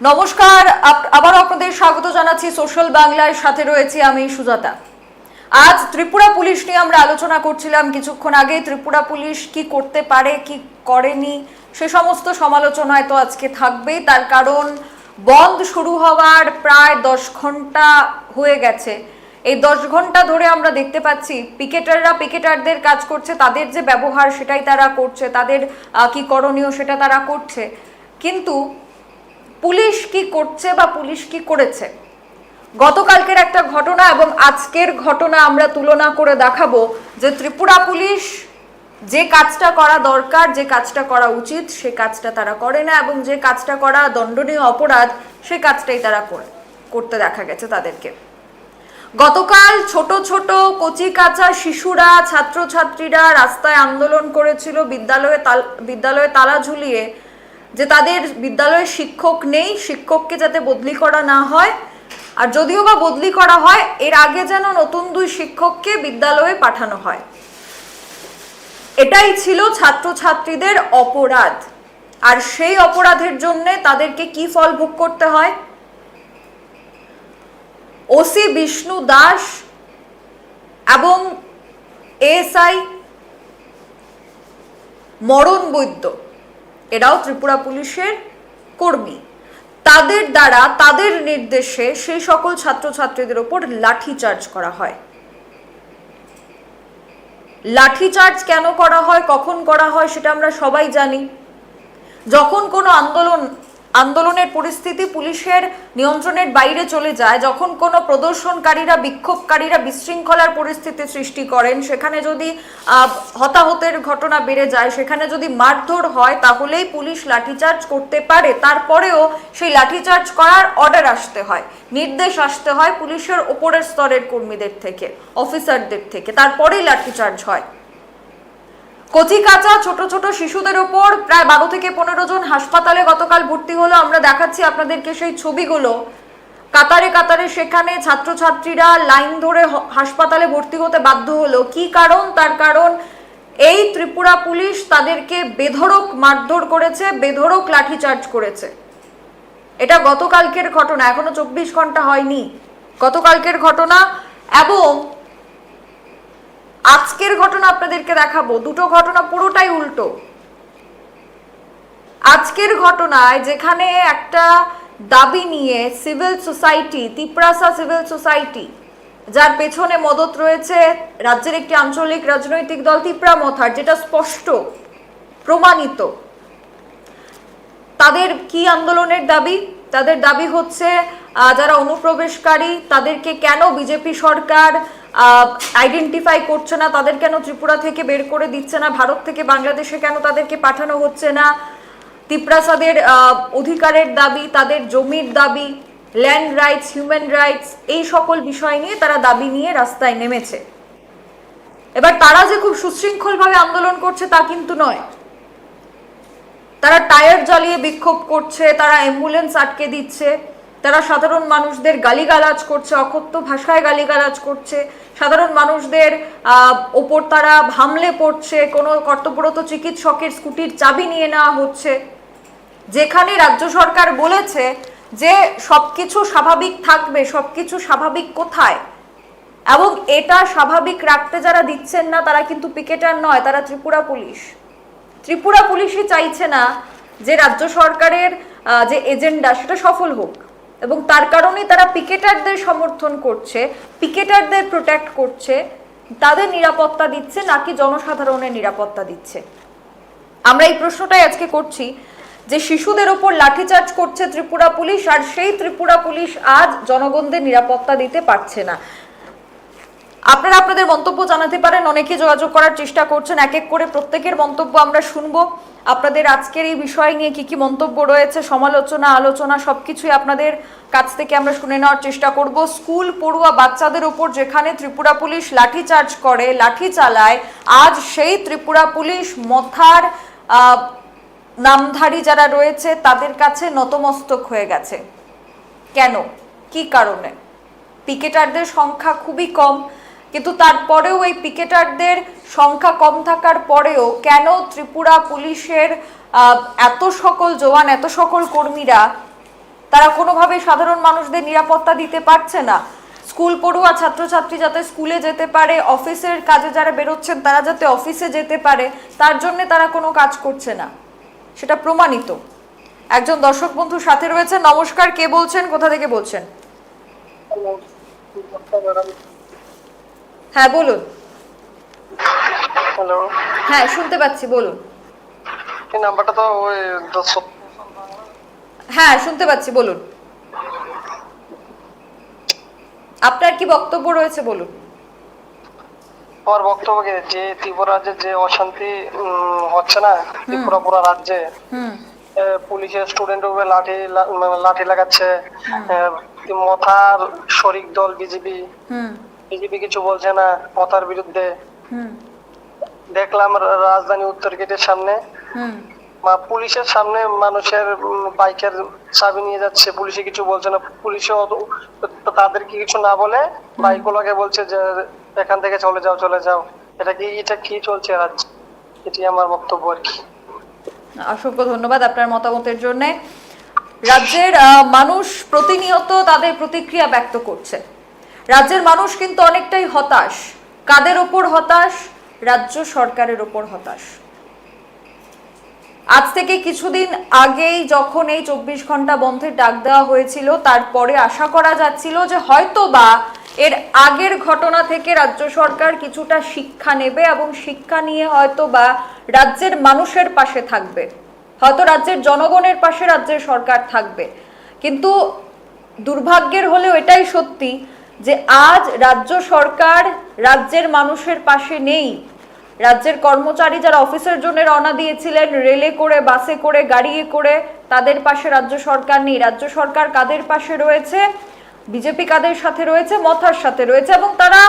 নমস্কার আবার আপনাদের স্বাগত জানাচ্ছি সোশ্যাল বাংলার সাথে রয়েছি আমি সুজাতা। আজ ত্রিপুরা পুলিশ নিয়ে আমরা আলোচনা করছিলাম কিছুক্ষণ আগে। ত্রিপুরা পুলিশ কি করতে পারে, কি করেনি, সে সমস্ত সমালোচনায় তো আজকে থাকবেই তার কারণ, বন্ধ শুরু হওয়ার প্রায় দশ ঘণ্টা হয়ে গেছে। এই দশ ঘণ্টা ধরে আমরা দেখতে পাচ্ছি, পিকেটাররা পিকেটারদের কাজ করছে, তাদের যে ব্যবহার সেটাই তারা করছে, তাদের কি করণীয় সেটা তারা করছে। কিন্তু পুলিশ কি করছে বা পুলিশ কি করেছে? গতকালকের একটা ঘটনা এবং আজকের ঘটনা আমরা তুলনা করে দেখাবো যে ত্রিপুরা পুলিশ যে কাজটা করা দরকার, যে কাজটা করা উচিত, সে কাজটা তারা করে না এবং যে কাজটা করা দণ্ডনীয় অপরাধ, সে কাজটাই তারা করে, করতে দেখা গেছে তাদেরকে। গতকাল ছোট ছোট কচি কাঁচা শিশুরা, ছাত্রছাত্রীরা রাস্তায় আন্দোলন করেছিল, বিদ্যালয়ে বিদ্যালয়ে তালা ঝুলিয়ে যে তাদের বিদ্যালয়ে শিক্ষক নেই, শিক্ষককে যাতে বদলি করা না হয়। আর যদিও বা বদলি করা হয়, এর আগে যেন নতুন দুই শিক্ষককে বিদ্যালয়ে পাঠানো হয়। এটাই ছিল ছাত্রছাত্রীদের অপরাধ। আর সেই অপরাধের জন্য তাদেরকে কি ফল ভোগ করতে হয়? ওসি বিষ্ণু দাস এবং এএসআই মরণ বৈদ্য। এরাও ত্রিপুরা পুলিশের কর্মী। তাদের দ্বারা, তাদের নির্দেশে সেই সকল ছাত্রছাত্রীদের ওপর লাঠিচার্জ করা হয়। লাঠি চার্জ কেন করা হয়, কখন করা হয়, সেটা আমরা সবাই জানি। যখন কোনো আন্দোলন আন্দোলনের পরিস্থিতি পুলিশের নিয়ন্ত্রণের বাইরে চলে যায়। যখন কোনো প্রদর্শনকারীরা, বিক্ষোভকারীরা বিশৃঙ্খলার পরিস্থিতি সৃষ্টি করেন, সেখানে যদি হতাহতের ঘটনা বেড়ে যায়, সেখানে যদি মারধর হয়, তাহলেই পুলিশ লাঠিচার্জ করতে পারে। তারপরেও সেই লাঠিচার্জ করার অর্ডার আসতে হয়। নির্দেশ আসতে হয় পুলিশের ওপরের স্তরের কর্মীদের থেকে অফিসারদের থেকে। তারপরেই লাঠিচার্জ হয়। কচি কাঁচা ছোট ছোট শিশুদের ওপর প্রায় বারো থেকে পনেরো জন হাসপাতালে গতকাল ভর্তি হলো। আমরা দেখাচ্ছি আপনাদেরকে সেই ছবিগুলো। কাতারে কাতারে সেখানে ছাত্রছাত্রীরা লাইন ধরে হাসপাতালে ভর্তি হতে বাধ্য হলো। কি কারণ? তার কারণ এই ত্রিপুরা পুলিশ তাদেরকে বেধড়ক মারধর করেছে, বেধড়ক লাঠিচার্জ করেছে। এটা গতকালকের ঘটনা, এখনও চব্বিশ ঘণ্টা হয়নি। গতকালকের ঘটনা এবং আজকের ঘটনা আপনাদেরকে দেখাবো। দুটো ঘটনা পুরোটাই উল্টো। আজকের ঘটনায় যেখানে একটা দাবি নিয়ে civil society, Tiprasa civil society, যার পেছনে মদত রয়েছে রাজ্যের একটি আঞ্চলিক রাজনৈতিক দল তিপ্রা মথার, যেটা স্পষ্ট, প্রমাণিত। তাদের কি আন্দোলনের দাবি? তাদের দাবি হচ্ছে যারা অনুপ্রবেশকারী, তাদেরকে কেন বিজেপি সরকার আইডেন্টিফাই করছে না, তাদের কেন ত্রিপুরা থেকে বের করে দিচ্ছে না, ভারত থেকে বাংলাদেশে কেন তাদেরকে পাঠানো হচ্ছে না? তিপ্রাসাদের অধিকারের দাবি, তাদের জমির দাবি ল্যান্ড রাইটস হিউম্যান রাইটস এই সকল বিষয় নিয়ে তারা দাবি নিয়ে রাস্তায় নেমেছে। এবার তারা যে খুব সুশৃঙ্খলভাবে আন্দোলন করছে তা কিন্তু নয়। তারা টায়ার জ্বালিয়ে বিক্ষোভ করছে, তারা অ্যাম্বুলেন্স আটকে দিচ্ছে। তারা সাধারণ মানুষদের গালিগালাজ করছে অকথ্য ভাষায় গালিগালাজ করছে। সাধারণ মানুষদের ওপর তারা হামলে পড়ছে, কোনো কর্তব্যরত চিকিৎসকের স্কুটির চাবি নিয়ে নেওয়া হচ্ছে। যেখানে রাজ্য সরকার বলেছে যে সবকিছু স্বাভাবিক থাকবে, সবকিছু স্বাভাবিক কোথায়? এবং এটা স্বাভাবিক রাখতে যারা দিচ্ছেন না, তারা কিন্তু পিকেটার নয়, তারা ত্রিপুরা পুলিশ। ত্রিপুরা পুলিশই চাইছে না যে রাজ্য সরকারের যে এজেন্ডা, সেটা সফল হোক। এবং তার কারণেই তারা পিকেটারদের সমর্থন করছে, পিকেটারদের প্রোটেক্ট করছে, তাদের নিরাপত্তা দিচ্ছে নাকি জনসাধারণের নিরাপত্তা দিচ্ছে? আমরা এই প্রশ্নটাই আজকে করছি যে শিশুদের ওপর লাঠিচার্জ করছে ত্রিপুরা পুলিশ আর সেই ত্রিপুরা পুলিশ আজ জনগণদের নিরাপত্তা দিতে পারছে না। আপনারা আপনাদের মন্তব্য জানাতে পারেন, অনেকে যোগাযোগ করার চেষ্টা করছেন, এক এক করে প্রত্যেকের মন্তব্য আমরা শুনব। আপনাদের আজকের এই বিষয় নিয়ে কি কি মন্তব্য রয়েছে, সমালোচনা, আলোচনা, সবকিছুই আপনাদের কাছ থেকে আমরা শুনে নেওয়ার চেষ্টা করব। স্কুল পড়ুয়া বাচ্চাদের উপর যেখানে ত্রিপুরা পুলিশ লাঠি চার্জ করে, লাঠি চালায়, আজ সেই ত্রিপুরা পুলিশ মথার নামধারী যারা রয়েছে, তাদের কাছে নতমস্তক হয়ে গেছে। কেন? কি কারণে? পিকেটারদের সংখ্যা খুবই কম। কিন্তু তারপরেও এই পিকেটারদের সংখ্যা কম থাকার পরেও কেন ত্রিপুরা পুলিশের এত সকল জওয়ান, এত সকল কর্মীরা তারা কোনোভাবে সাধারণ মানুষদের নিরাপত্তা দিতে পারছে না? স্কুল পড়ুয়া, ছাত্রছাত্রী যাতে স্কুলে যেতে পারে, অফিসের কাজে যারা বেরোচ্ছেন তারা যাতে অফিসে যেতে পারে, তার জন্য তারা কোনো কাজ করছে না। সেটা প্রমাণিত। একজন দর্শক বন্ধু সাথে রয়েছে নমস্কার, কে বলছেন? কোথা থেকে বলছেন? হ্যাঁ বলুন। হ্যালো। হ্যাঁ শুনতে পাচ্ছি বলুন। এই নাম্বারটা তো ওই হ্যাঁ শুনতে পাচ্ছি বলুন। আপনার কি বক্তব্য রয়েছে বলুন। আমার বক্তব্য যে ত্রিপুরা রাজ্যে যে অশান্তি হচ্ছে না ত্রিপুরা পুরো রাজ্যে হুম। পুলিশের স্টুডেন্টের উপরে লাঠি মানে লাঠি লাগাচ্ছে মথার শরিক দল বিজেপি বিজেপি কিছু বলছে না মথার বিরুদ্ধে। দেখলাম রাজধানী উত্তর গেটের সামনে। মা পুলিশের সামনে মানুষের বাইকের চাবি নিয়ে যাচ্ছে পুলিশে কিছু বলছে না। পুলিশে তাদেরকে কিছু না বলে বাইকগুলোকে বলছে যে এখান থেকে চলে যাও চলে যাও। এটা কি এটা কি চলছে রাজ্য এটি আমার বক্তব্য আর কি। অসংখ্য ধন্যবাদ আপনার মতামতের জন্য। রাজ্যের মানুষ প্রতিনিয়ত তাদের প্রতিক্রিয়া ব্যক্ত করছে। রাজ্যের মানুষ কিন্তু অনেকটাই হতাশ। কাদের ওপর হতাশ? রাজ্য সরকারের ওপর হতাশ। আজ থেকে কিছুদিন আগেই যখন এই চব্বিশ ঘণ্টা বন্ধের ডাক দেওয়া হয়েছিল, তারপরে আশা করা যাচ্ছিল যে হয়তো বা এর আগের ঘটনা থেকে রাজ্য সরকার কিছুটা শিক্ষা নেবে এবং শিক্ষা নিয়ে হয়তো বা রাজ্যের মানুষের পাশে থাকবে। হয়তো রাজ্যের জনগণের পাশে রাজ্যের সরকার থাকবে। কিন্তু দুর্ভাগ্যের হলেও এটাই সত্যি যে আজ রাজ্য সরকার রাজ্যের মানুষের পাশে নেই। রাজ্যের কর্মচারী যারা অফিসের জন্য রওনা দিয়েছিলেন, রেলে করে, বাসে করে, গাড়িয়ে করে, তাদের পাশে রাজ্য সরকার নেই। রাজ্য সরকার কাদের পাশে রয়েছে? বিজেপি কাদের সাথে রয়েছে? মথার সাথে রয়েছে। এবং তারা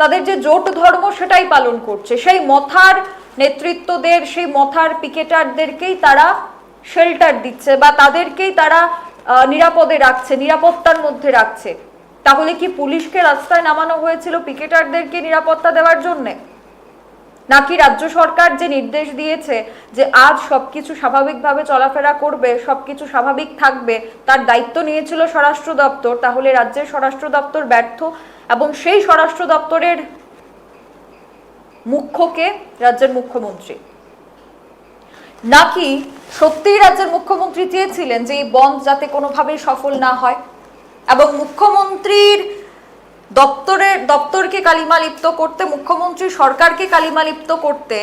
তাদের যে জোট ধর্ম সেটাই পালন করছে। সেই মথার নেতৃত্বদের, সেই মথার পিকেটারদেরকেই তারা শেল্টার দিচ্ছে বা তাদেরকেই তারা নিরাপদে রাখছে, নিরাপত্তার মধ্যে রাখছে। তাহলে কি পুলিশকে রাস্তায় নামানো হয়েছিল পিকেটারদেরকে নিরাপত্তা দেওয়ার জন্যে? নাকি রাজ্য সরকার যে নির্দেশ দিয়েছে যে আজ সবকিছু স্বাভাবিকভাবে চলাফেরা করবে, সবকিছু স্বাভাবিক থাকবে, তার দায়িত্ব নিয়েছিল স্বরাষ্ট্র দপ্তর, তাহলে রাজ্যের স্বরাষ্ট্র দপ্তর ব্যর্থ এবং সেই স্বরাষ্ট্র দপ্তরের মুখ্যকে রাজ্যের মুখ্যমন্ত্রী। নাকি সত্যিই রাজ্যের মুখ্যমন্ত্রী চেয়েছিলেন যে এই বন্ধ যাতে কোনোভাবেই সফল না হয়? এবং মুখ্যমন্ত্রীর দপ্তরের দপ্তরকে কালিমা লিপ্ত করতে মুখ্যমন্ত্রী সরকারকে কালিমা লিপ্ত করতে,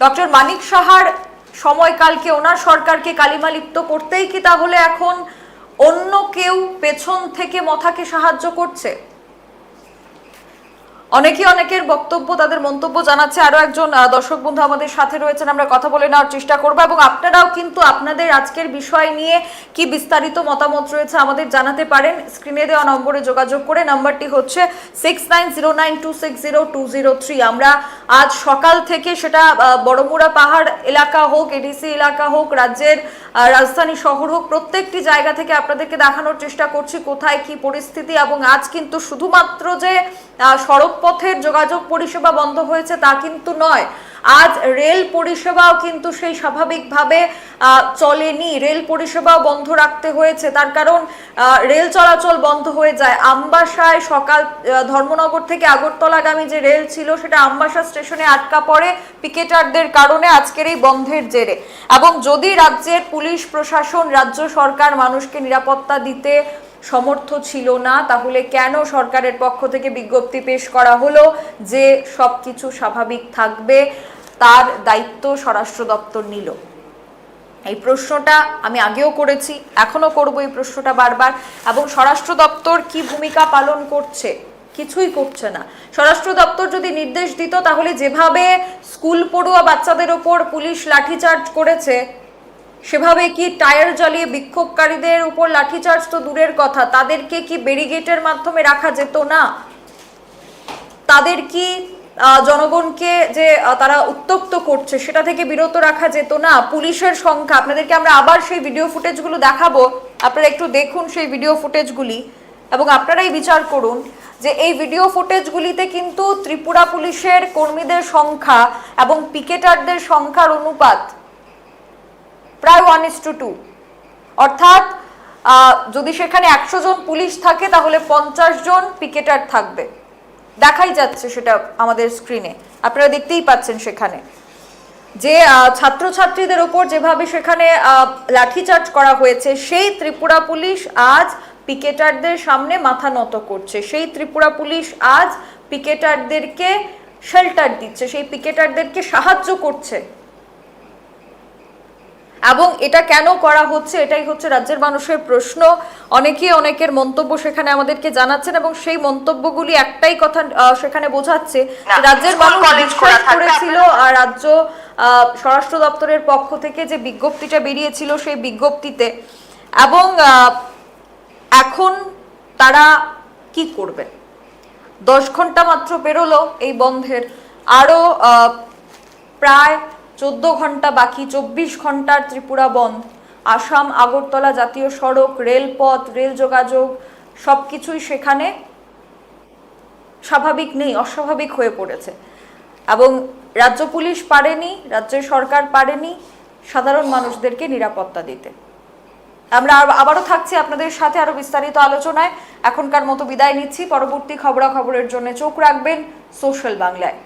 ডক্টর মানিক সাহার সময়কালকে ওনার সরকারকে কালিমা লিপ্ত করতেই কি তাহলে এখন অন্য কেউ পেছন থেকে মথাকে সাহায্য করছে? অনেকে অনেকের বক্তব্য, তাদের মন্তব্য জানাচ্ছে। আরও একজন দর্শক বন্ধু আমাদের সাথে রয়েছেন, আমরা কথা বলে নেওয়ার চেষ্টা করব। এবং আপনারাও কিন্তু আপনাদের আজকের বিষয় নিয়ে কি বিস্তারিত মতামত রয়েছে আমাদের জানাতে পারেন। স্ক্রিনে দেওয়া নম্বরে যোগাযোগ করে, নাম্বারটি হচ্ছে six nine zero nine two six zero two zero three আমরা আজ সকাল থেকে সেটা বড়মুড়া পাহাড় এলাকা হোক এডিসি এলাকা হোক, রাজ্যের রাজধানী শহর হোক, প্রত্যেকটি জায়গা থেকে আপনাদেরকে দেখানোর চেষ্টা করছি, কোথায় কি পরিস্থিতি। এবং আজ কিন্তু শুধুমাত্র যে সড়ক পথের যোগাযোগ পরিষেবা বন্ধ হয়েছে তা কিন্তু নয়। আজ রেল পরিষেবাও কিন্তু সেই স্বাভাবিকভাবে চলেনি। রেল পরিষেবাও বন্ধ রাখতে হয়েছে। তার কারণ রেল চলাচল বন্ধ হয়ে যায়। আমবাসায় সকাল ধর্মনগর থেকে আগরতলাগামী যে রেল ছিল, সেটা আমবাসা স্টেশনে আটকা পড়ে পিকেটারদের কারণে আজকের এই বন্ধের জেরে। এবং যদি রাজ্যের পুলিশ, প্রশাসন, রাজ্য সরকার মানুষকে নিরাপত্তা দিতে সমর্থ ছিল না, তাহলে কেন সরকারের পক্ষ থেকে বিজ্ঞপ্তি পেশ করা হলো যে সব কিছু স্বাভাবিক থাকবে? তার দায়িত্ব স্বরাষ্ট্র দপ্তর নিল। এই প্রশ্নটা আমি আগেও করেছি এখনও করব এই প্রশ্নটা বারবার। এবং স্বরাষ্ট্র দপ্তর কি ভূমিকা পালন করছে? কিছুই করছে না। স্বরাষ্ট্র দপ্তর যদি নির্দেশ দিত, তাহলে যেভাবে স্কুল পড়ুয়া বাচ্চাদের ওপর পুলিশ লাঠিচার্জ করেছে সেভাবে কি টায়ার জ্বালিয়ে বিক্ষোভকারীদের উপর লাঠিচার্জ তো দূরের কথা। তাদেরকে কি ব্যারিগেটের মাধ্যমে রাখা যেত না? তাদের কি জনগণকে যে তারা উত্তপ্ত করছে সেটা থেকে বিরত রাখা যেত না? পুলিশের সংখ্যা, আপনাদেরকে আমরা আবার সেই ভিডিও ফুটেজগুলো দেখাবো। আপনারা একটু দেখুন সেই ভিডিও ফুটেজগুলি এবং আপনারাই বিচার করুন যে এই ভিডিও ফুটেজগুলিতে কিন্তু ত্রিপুরা পুলিশের কর্মীদের সংখ্যা এবং পিকেটারদের সংখ্যার অনুপাত প্রায় ওয়ান ইস টু টু অর্থাৎ যদি সেখানে একশো জন পুলিশ থাকে, তাহলে পঞ্চাশ জন পিকেটার থাকবে। দেখাই যাচ্ছে সেটা আমাদের স্ক্রিনে আপনারা দেখতেই পাচ্ছেন সেখানে। যে ছাত্রছাত্রীদের ওপর যেভাবে সেখানে লাঠিচার্জ করা হয়েছে, সেই ত্রিপুরা পুলিশ আজ পিকেটারদের সামনে মাথা নত করছে। সেই ত্রিপুরা পুলিশ আজ পিকেটারদেরকে শেল্টার দিচ্ছে। সেই পিকেটারদেরকে সাহায্য করছে। এবং এটা কেন করা হচ্ছে এটাই হচ্ছে রাজ্যের মানুষের প্রশ্ন। অনেকে অনেকের মন্তব্য সেখানে আমাদেরকে জানাচ্ছেন এবং সেই মন্তব্যগুলি একটাই কথা সেখানে বোঝাচ্ছে রাজ্যের মানুষ বিশ্বাস করেছিল আর রাজ্য স্বরাষ্ট্র দপ্তরের পক্ষ থেকে যে বিজ্ঞপ্তিটা বেরিয়েছিল সেই বিজ্ঞপ্তিতে। এবং এখন তারা কি করবে? দশ ঘণ্টা মাত্র পেরোলো এই বন্ধের। আরও আহ, প্রায় চোদ্দ ঘণ্টা বাকি চব্বিশ ঘণ্টার ত্রিপুরা বন্ধ। আসাম, আগরতলা জাতীয় সড়ক, রেলপথ, রেল যোগাযোগ সব কিছুই সেখানে স্বাভাবিক নেই, অস্বাভাবিক হয়ে পড়েছে। এবং রাজ্য পুলিশ পারেনি, রাজ্যের সরকার পারেনি সাধারণ মানুষদেরকে নিরাপত্তা দিতে। আমরা আবারও থাকছি আপনাদের সাথে আরও বিস্তারিত আলোচনায়। এখনকার মতো বিদায় নিচ্ছি। পরবর্তী খবরাখবরের জন্য চোখ রাখবেন সোশ্যাল বাংলায়।